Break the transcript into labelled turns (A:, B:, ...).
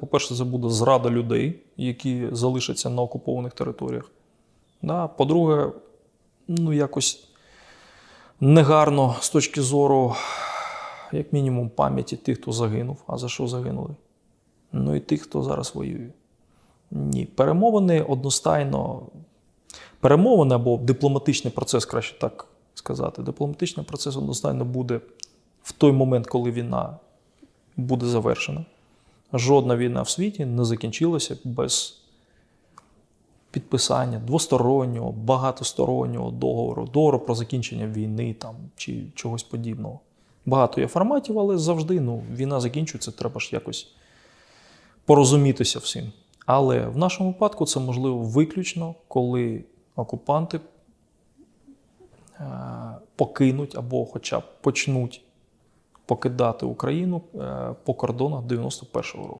A: По-перше, це буде зрада людей, які залишаться на окупованих територіях. Да. По-друге, ну якось негарно з точки зору, як мінімум, пам'яті тих, хто загинув. А за що загинули? Ну і тих, хто зараз воює. Ні, перемовини одностайно. Перемовини або дипломатичний процес, краще так сказати. Дипломатичний процес одностайно буде в той момент, коли війна буде завершена. Жодна війна в світі не закінчилася без підписання двостороннього, багатостороннього договору, договору про закінчення війни там, чи чогось подібного. Багато є форматів, але завжди ну, війна закінчується, треба ж якось порозумітися всім. Але в нашому випадку це можливо виключно, коли окупанти е, покинуть або хоча б почнуть покидати Україну е, по кордонах 91-го року.